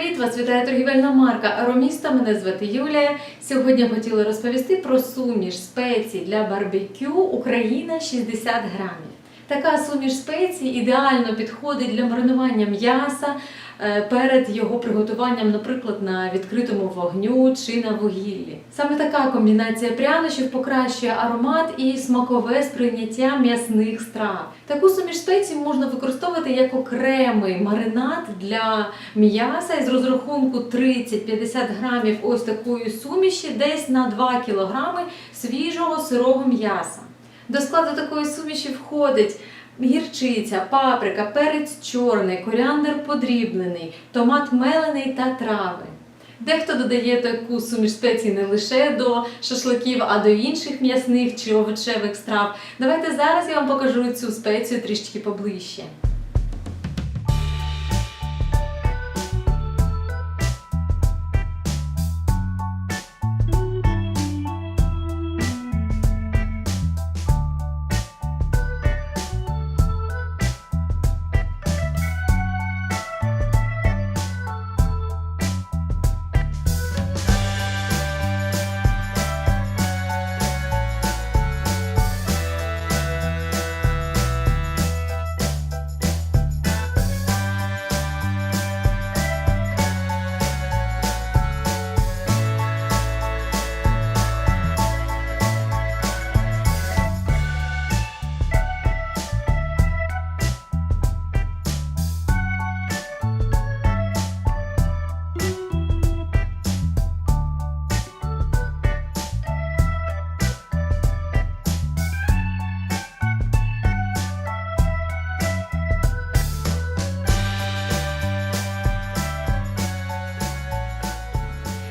привіт! Вас вітає торгівельна марка Ароміста. Мене звати Юлія. Сьогодні хотіла розповісти про суміш спецій для барбекю Україна 60 грамів. Така суміш спецій ідеально підходить для маринування м'яса е, перед його приготуванням, наприклад, на відкритому вогню чи на вугіллі. Саме така комбінація прянощів покращує аромат і смакове сприйняття м'ясних страв. Таку суміш спецій можна використовувати як окремий маринад для м'яса із розрахунку 30-50 грамів ось такої суміші, десь на 2 кілограми свіжого сирого м'яса. До складу такої суміші входить гірчиця, паприка, перець чорний, коріандр подріблений, томат мелений та трави. Дехто додає таку суміш спецій не лише до шашликів, а до інших м'ясних чи овочевих страв. Давайте зараз я вам покажу цю спецію трішки поближче.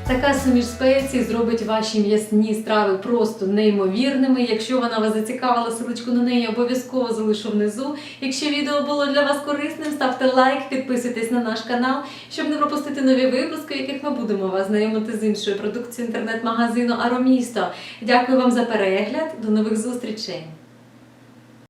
Така суміш спецій зробить ваші м'ясні страви просто неймовірними. Якщо вона вас зацікавила, силочку на неї обов'язково залишу внизу. Якщо відео було для вас корисним, ставте лайк, підписуйтесь на наш канал, щоб не пропустити нові випуски, яких ми будемо вас знайомити з іншою продукцією інтернет-магазину Аромісто. Дякую вам за перегляд. До нових зустрічей!